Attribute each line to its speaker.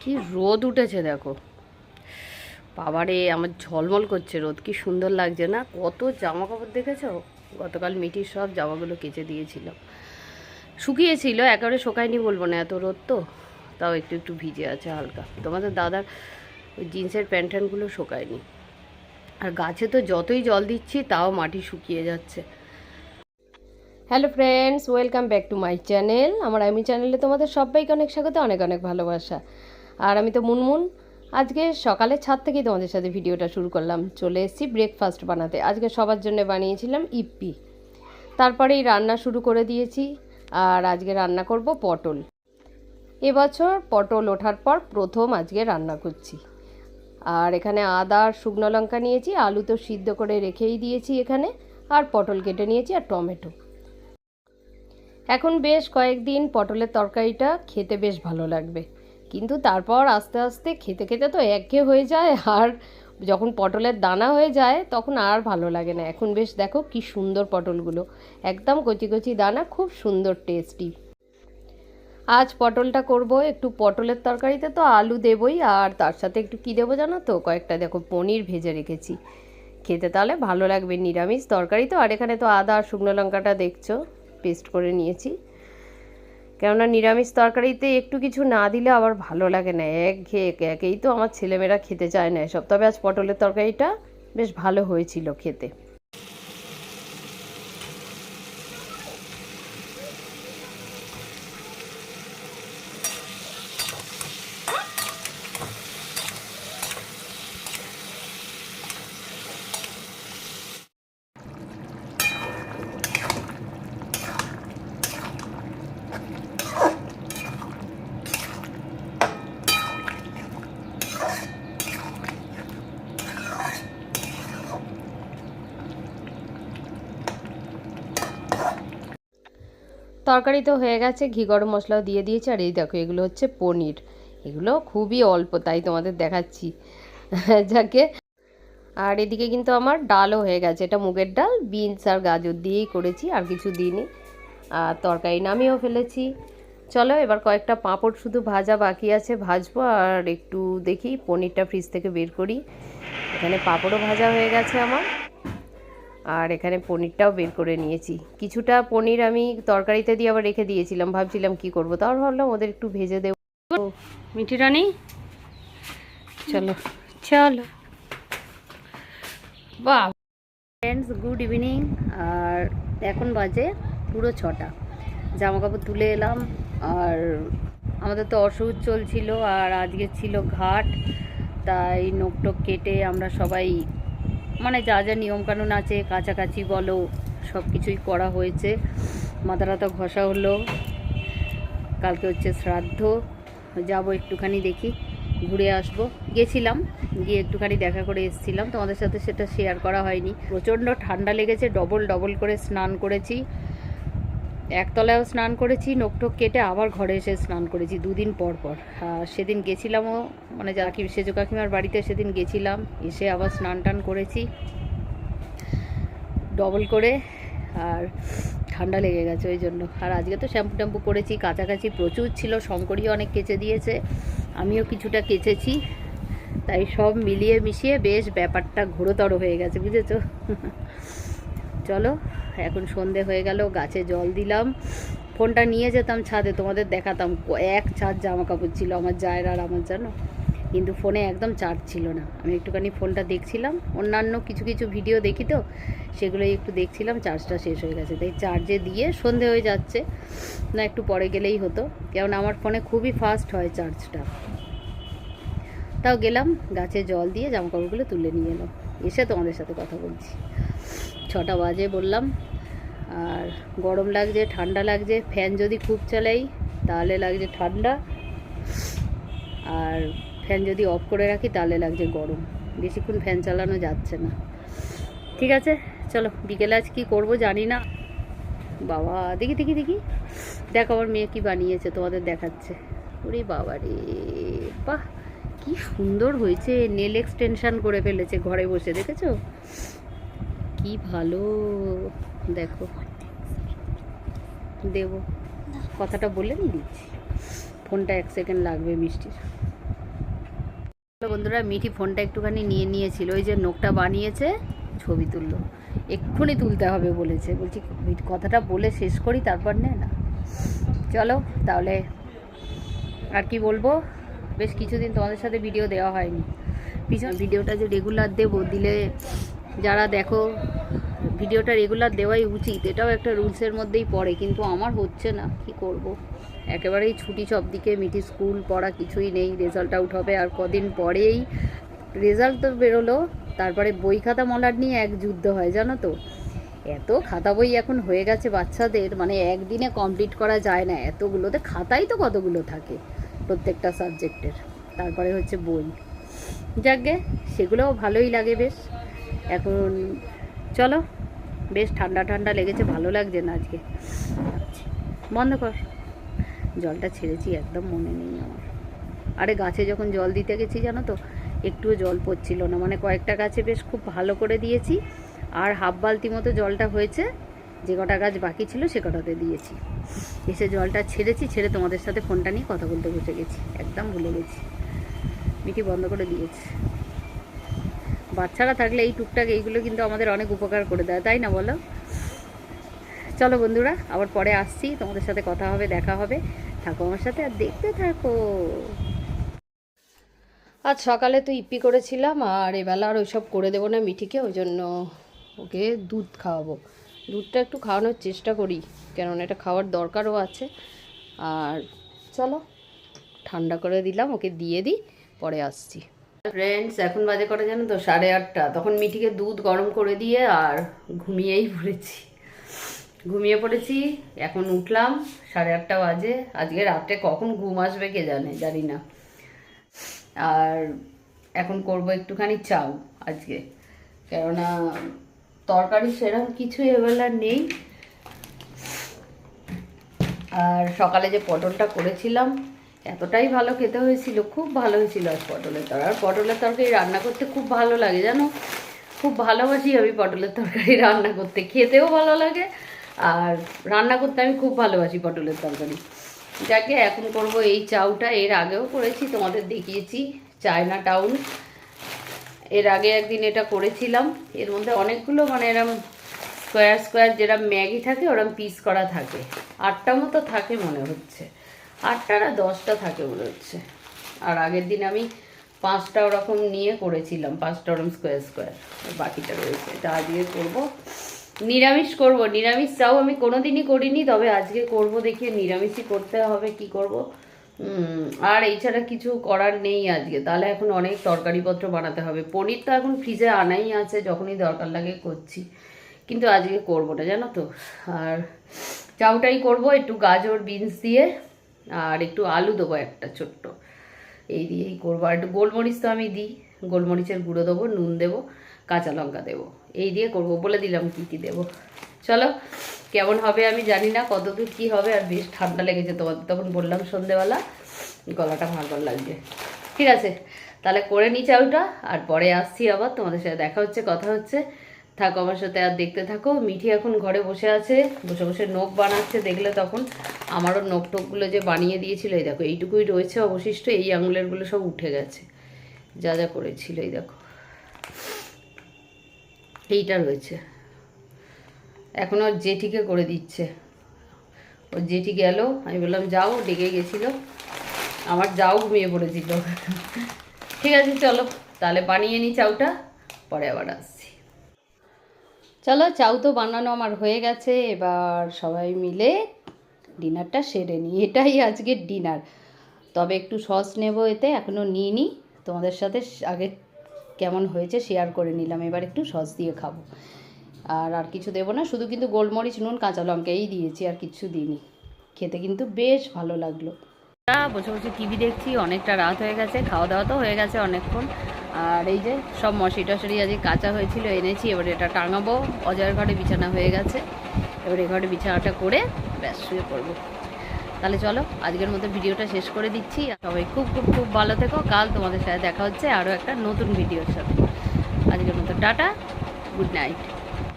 Speaker 1: কি রোদ উঠেছে দেখো। বাবারে, আমার ঝলমল করছে রোদ, কি সুন্দর লাগছে না? কত জামা কাপড় দেখেছ? গতকাল মিটির সব জামাগুলো কেচে দিয়েছিলাম শুকিয়েছিল, একেবারে শোকায়নি বলব না, এত রোদ তো। তাও একটু একটু ভিজে আছে হালকা। তোমাদের দাদার ওই জিন্সের প্যান্ট ট্যান্টগুলো শোকায়নি। আর গাছে তো যতই জল দিচ্ছি, তাও মাটি শুকিয়ে যাচ্ছে। Hello friends, welcome back to my channel. আমার আমি চ্যানেলে তোমাদের সবাইকে অনেক স্বাগত, অনেক অনেক ভালোবাসা। আর আমি তো মুনমুন। আজকে সকালে ছাদ থেকেই তোমাদের সাথে ভিডিওটা শুরু করলাম। চলে এসেছি ব্রেকফাস্ট বানাতে। আজকে সবার জন্য বানিয়েছিলাম ইপ্পি। তারপরেই রান্না শুরু করে দিয়েছি। আর আজকে রান্না করব পটল। এবছর পটল ওঠার পর প্রথম আজকে রান্না করছি। আর এখানে আদা আর শুকনো লঙ্কা নিয়েছি, আলু তো সিদ্ধ করে রেখেই দিয়েছি এখানে, আর পটল কেটে নিয়েছি আর টমেটো। এখন বেশ কয়েকদিন পটলের তরকারিটা খেতে বেশ ভালো লাগবে। কিন্তু তারপর আস্তে আস্তে খেতে খেতে তো একঘেয়ে হয়ে যায়, আর যখন পটলের দানা হয়ে যায় তখন আর ভালো লাগে না। এখন বেশ দেখো কি সুন্দর পটলগুলো। একদম কচি কচি দানা, খুব সুন্দর টেস্টি আজ পটলটা করব একটু পটলের তরকারিতে তো আলু দেবই, আর তার সাথে একটু কী দেবো জানো তো? কয়েকটা দেখো পনির ভেজে রেখেছি। খেতে তাহলে ভালো লাগবে, নিরামিষ তরকারি তো, আর এখানে তো আদা আর শুকনো লঙ্কাটা দেখছ পেস্ট করে নিয়েছি। কেননা নিরামিষ তরকারিতে একটু কিছু না দিলে আবার ভালো লাগে না। এক ঘেয়ে একেই তো আমার ছেলেমেয়েরা খেতে চায় না এসব। তবে আজ পটলের তরকারিটা বেশ ভালো হয়েছিল খেতে। তরকারি তো হয়ে গেছে, ঘি গরম মশলাও দিয়ে দিয়েছি, আর এই দেখো এগুলো হচ্ছে পনির। এগুলো খুবই অল্প, তাই তোমাদের দেখাচ্ছি। যাকে আর এদিকে কিন্তু আমার ডালও হয়ে গেছে, এটা মুগের ডাল, বিনস আর গাজর দিয়েই করেছি, আর কিছু দিইনি। আর তরকারি নামিয়েও ফেলেছি। চলো এবার কয়েকটা পাঁপড় শুধু ভাজা বাকি আছে, ভাজবো, আর একটু দেখি পনিরটা ফ্রিজ থেকে বের করি। এখানে পাঁপড়ও ভাজা হয়ে গেছে আমার। আর এখানে পনিরটাও বের করে নিয়েছি। কিছুটা পনির আমি তরকারিতে দিয়ে আবার রেখে দিয়েছিলাম, ভাবছিলাম কি করব। তাও ভাবলাম ওদের একটু ভেজে দেবো। মিঠি রানি? চলো চলো। বাহ! ফ্রেন্ডস গুড ইভিনিং আর এখন বাজে পুরো ছটা। জামা কাপড় তুলে এলাম, আর আমাদের তো অসুখ চলছিল, আর আজকে ছিল ঘাট, তাই নোক টোক কেটে আমরা সবাই মানে যা যা নিয়মকানুন আছে, কাছাকাছি বলো সব কিছুই করা হয়েছে। মাথা টাথা ঘষা হলো। কালকে হচ্ছে শ্রাদ্ধ। যাব একটুখানি দেখি, ঘুরে আসব। গেছিলাম, গিয়ে একটুখানি দেখা করে এসেছিলাম। তোমাদের সাথে সেটা শেয়ার করা হয়নি। প্রচণ্ড ঠান্ডা লেগেছে ডবল ডবল করে স্নান করেছি। একতলায়ও স্নান করেছি, নোকটোক কেটে আবার ঘরে এসে স্নান করেছি দুদিন পর পর। সেদিন গেছিলামও মানে কাকি সেজু কাকিমার বাড়িতে সেদিন গেছিলাম, এসে আবার স্নান টান করেছি। ডবল করে, আর ঠান্ডা লেগে গেছে ওই জন্য। আর আজকে তো শ্যাম্পু ট্যাম্পু করেছি কাছাকাছি প্রচুর ছিল, শঙ্করীও অনেক কেচে দিয়েছে, আমিও কিছুটা কেচেছি। তাই সব মিলিয়ে মিশিয়ে বেশ ব্যাপারটা ঘোরতর হয়ে গেছে, বুঝেছ? চলো, এখন সন্ধে হয়ে গেল, গাছে জল দিলাম। ফোনটা নিয়ে যেতাম ছাদে, তোমাদের দেখাতাম। এক ছাদ জামা কাপড় ছিল আমার জায়ের আর আমার জানো। কিন্তু ফোনে একদম চার্জ ছিল না। আমি একটুখানি ফোনটা দেখছিলাম। অন্যান্য কিছু কিছু ভিডিও দেখি তো, সেগুলোই একটু দেখছিলাম চার্জটা শেষ হয়ে গেছে। তাই চার্জে দিয়ে সন্ধে হয়ে যাচ্ছে। না, একটু পরে গেলেই হতো। কেননা আমার ফোনে খুবই ফাস্ট হয় চার্জটা তাও গেলাম, গাছে জল দিয়ে জামা কাপড়গুলো তুলে নিয়ে এলাম এসে তোমাদের সাথে কথা বলছি। ছটা বাজে বললাম, আর গরম লাগছে, ঠান্ডা লাগছে, ফ্যান যদি খুব চালাই, তাহলে লাগছে ঠান্ডা। আর ফ্যান যদি অফ করে রাখি, তাহলে লাগছে গরম। বেশিক্ষণ ফ্যান চালানো যাচ্ছে না। ঠিক আছে, চলো, বিকেলে আজ কী করব জানি না। বাবা, দেখি দেখি দেখি। দেখো, আমার মেয়ে কি বানিয়েছে, তোমাদের দেখাচ্ছে। ওরে বাবা রে বাহ! কি সুন্দর হয়েছে। নেল এক্সটেনশন করে ফেলেছে ঘরে বসে, দেখেছ? কি ভালো। দেখো। দেবো। কথাটা বলে নি দিচ্ছি ফোনটা এক সেকেন্ড লাগবে মিষ্টির। বন্ধুরা, মিঠি ফোনটা একটুখানি নিয়ে নিয়েছিল। ওই যে নোকটা বানিয়েছে, ছবি তুললো। এক্ষুনি তুলতে হবে বলেছে। বলছি কথাটা বলে শেষ করি, তারপর নে না। চলো, তাহলে আর কি বলব? বেশ কিছুদিন তোমাদের সাথে ভিডিও দেওয়া হয়নি। পিছন ভিডিওটা যে রেগুলার দেবো, দিলে যারা দেখো ভিডিওটা রেগুলার দেওয়াই উচিত, এটাও একটা রুলসের মধ্যেই পড়ে, কিন্তু আমার হচ্ছে না, কি করব। একেবারেই ছুটি সব দিকে মিটি স্কুল পড়া কিছুই নেই রেজাল্ট আউট হবে আর কদিন পরেই রেজাল্ট তো বেরোলো, তারপরে বই খাতা মলার নিয়ে এক যুদ্ধ হয়, জানো তো? এত খাতা বই এখন হয়ে গেছে বাচ্চাদের মানে একদিনে কমপ্লিট করা যায় না, এতগুলোতে খাতাই তো কতগুলো থাকে। প্রত্যেকটা সাবজেক্টের। তারপরে হচ্ছে বই। যাকগে, সেগুলোও ভালোই লাগে বেশ। এখন চলো, বেশ ঠান্ডা ঠান্ডা লেগেছে, ভালো লাগছে না আজকে। বন্ধ কর। জলটা ছেড়েছি, একদম মনে নেই আমার। আরে গাছে যখন জল দিতে গেছি জানো তো, একটুও জল পড়ছিল না। মানে কয়েকটা গাছে বেশ খুব ভালো করে দিয়েছি, আর হাফ বালতি মতো জলটা হয়েছে। যে কটা গাছ বাকি ছিল সে কটাতে দিয়েছি। এসে জলটা ছেড়েছি, ছেড়ে তোমাদের সাথে ফোনটা নিয়ে কথা বলতে বসে গেছি। একদম ভুলে গেছি। মিটি বন্ধ করে দিয়েছি। বাচ্চারা থাকলে এই টুকটাক এইগুলো কিন্তু আমাদের অনেক উপকার করে দেয়, তাই না বলো? চলো বন্ধুরা, আবার পরে আসছি। তোমাদের সাথে কথা হবে, দেখা হবে। থাকো আমার সাথে আর দেখতে থাকো। আজ সকালে তো ইপি করেছিলাম, আর এবেলা আর ওইসব করে দেবো না মিঠিকে, ওই জন্য ওকে দুধ খাওয়াবো। দুধটা একটু খাওয়ানোর চেষ্টা করি, কেননা এটা খাওয়ার দরকারও আছে। আর চলো, ঠান্ডা করে দিলাম, ওকে দিয়ে দিই, পরে আসছি। ফ্রেন্ডস এখন বাজে করে জানো তো? সাড়ে আটটা। তখন মিঠিকে দুধ গরম করে দিয়ে আর ঘুমিয়েই পড়েছি। ঘুমিয়ে পড়েছি, এখন উঠলাম, সাড়ে আটটা বাজে। আজকে রাত্রে কখন ঘুম আসবে কে জানে, জানি না। আর এখন করব একটুখানি চাউ আজকে। কেননা তরকারি সেরকম কিছু এবেলা নেই। আর সকালে যে পটলটা করেছিলাম, এতটাই ভালো খেতে হয়েছিল, খুব ভালো হয়েছিল আজ পটলের তরকারি। আর পটলের তরকারি রান্না করতে খুব ভালো লাগে, জানো? খুব ভালোবাসি আমি পটলের তরকারি রান্না করতে, খেতেও ভালো লাগে। আর রান্না করতে আমি খুব ভালোবাসি পটলের তরকারি। যাকে এখন করব এই চাউটা, এর আগেও করেছি, তোমাদের দেখিয়েছি, চায়না টাউন। এর আগে একদিন এটা করেছিলাম। এর মধ্যে অনেকগুলো মানে এরম স্কোয়ার স্কোয়ার যেরকম ম্যাগি থাকে, ওরম পিস করা থাকে। আটটা মতো থাকে মনে হচ্ছে। আটটা না দশটা থাকে মনে হচ্ছে। আর আগের দিন আমি পাঁচটা ওরকম নিয়ে করেছিলাম, পাঁচটা ওরকম স্কোয়ার স্কোয়ার বাকিটা রয়েছে। এটা আজকে করব। নিরামিষ করব। নিরামিষ চাও আমি কোনোদিনই করিনি, তবে আজকে করব দেখি, নিরামিষই করতে হবে, কি করব? আর এছাড়া কিছু করার নেই আজকে। তাহলে এখন অনেক তরকারিপত্র বানাতে হবে। পনির তো এখন ফ্রিজে আনাই আছে, যখনই দরকার লাগে করছি। কিন্তু আজকে করব না, জানো তো? আর চাউটাই করব, একটু গাজর বিনস দিয়ে, আর একটু আলু দেবো একটা ছোট্ট। এই দিয়েই করব। আর একটু গোলমরিচ তো আমি দিই। গোলমরিচের গুঁড়ো দেবো, নুন দেবো। কাঁচা লঙ্কা দেবো। এই দিয়ে করব, বলে দিলাম কি কি দেবো। চলো, কেমন হবে আমি জানি না, কতদূর কী হবে, আর বেশ ঠান্ডা লেগেছে তোমাদের, তখন বললাম সন্ধেবেলা, গলাটা ভালো লাগছে ঠিক আছে, তাহলে করে নি চাউটা আর পরে আসছি আবার, তোমাদের সাথে দেখা হচ্ছে, কথা হচ্ছে। থাকো আমার সাথে, আর দেখতে থাকো। মিঠি এখন ঘরে বসে আছে, বসে বসে নখ বানাচ্ছে, দেখলে তখন আমারও নখ টোকগুলো যে বানিয়ে দিয়েছিল, এই দেখো, এইটুকুই রয়েছে অবশিষ্ট, এই আঙুলেরগুলো সব উঠে গেছে। যা যা করেছিল, এই দেখো। এইটা রয়েছে। এখন ওর জেঠিকে করে দিচ্ছে। ওর জেঠি গেল, আমি বললাম, যাও, ডেকে গেছিল। আমার যাও ঘুমিয়ে পড়েছিল। ঠিক আছে, চলো। তাহলে বানিয়ে নিই চাউটা, পরে আবার আসছি। চলো, চাউ তো বানানো আমার হয়ে গেছে। এবার সবাই মিলে ডিনারটা সেরে নিই এটাই আজকের ডিনার। তবে একটু সস নেব এতে এখনও নিই নি তোমাদের সাথে আগে কেমন হয়েছে শেয়ার করে নিলাম। এবার একটু সস দিয়ে খাব। আর আর কিছু দেবো না, শুধু কিন্তু গোলমরিচ, নুন, কাঁচা লঙ্কা এই দিয়েছি, আর কিছু দিইনি। খেতে কিন্তু বেশ ভালো লাগল। বসে বসে টিভি দেখছি, অনেকটা রাত হয়ে গেছে, খাওয়া দাওয়া তো হয়ে গেছে অনেকক্ষণ। আর এই যে সব মশি টশারি আজকে কাঁচা হয়েছিল, এনেছি, এবার এটা টাঙাবো। অজয়ের ঘরে বিছানা হয়ে গেছে, এবার এ ঘরে বিছানাটা করে ব্যাস শুয়ে পড়ব। তাহলে চলো, আজকের মতো ভিডিওটা শেষ করে দিচ্ছি। সবাই খুব খুব খুব ভালো থেকো। কাল তোমাদের সাথে দেখা হচ্ছে আরও একটা নতুন ভিডিওর সাথে। আজকের মতো টাটা, গুড নাইট।